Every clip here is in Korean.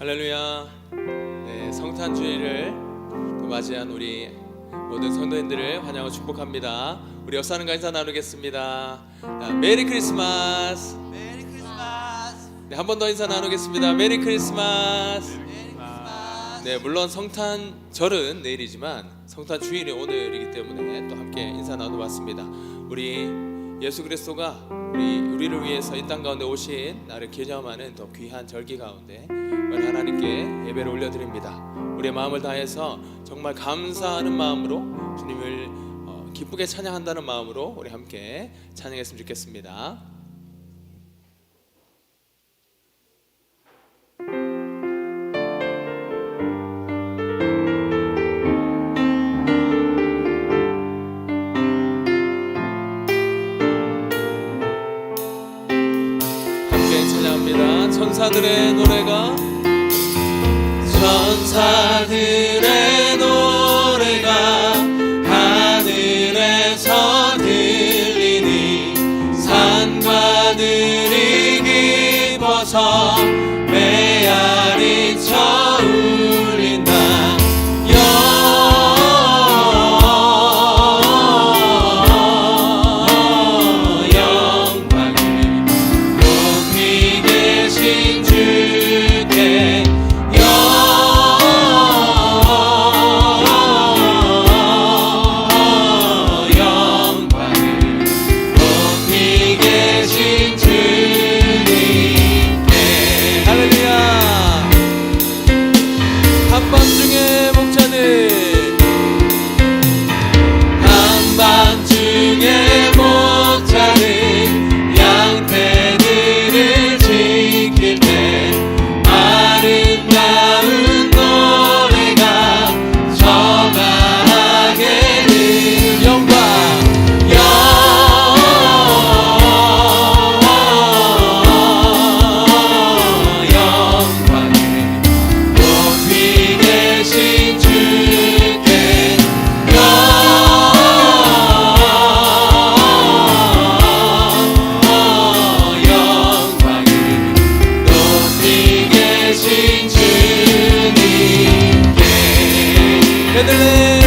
할렐루야. 네, 성탄 주일을 또 맞이한 우리 모든 성도님들을 환영하고 축복합니다. 우리 옆사람과 인사 나누겠습니다. 자, 메리 크리스마스. 메리 크리스마스. 네, 한 번 더 인사 나누겠습니다. 메리 크리스마스. 메리 크리스마스. 네, 물론 성탄 절은 내일이지만 성탄 주일이 오늘이기 때문에 또 함께 인사 나눠봤습니다. 우리 예수 그리스도가 우리 우리를 위해서 이 땅 가운데 오신 나를 기념하는 더 귀한 절기 가운데 오늘 하나님께 예배를 올려드립니다. 우리의 마음을 다해서 정말 감사하는 마음으로 주님을 어, 기쁘게 찬양한다는 마음으로 우리 함께 찬양했으면 좋겠습니다. 천사들의 노래가 천사들 the Pedreiro.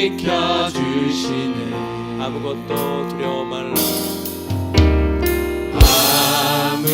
지켜주시네. 아무것도 두려워 말라. 아무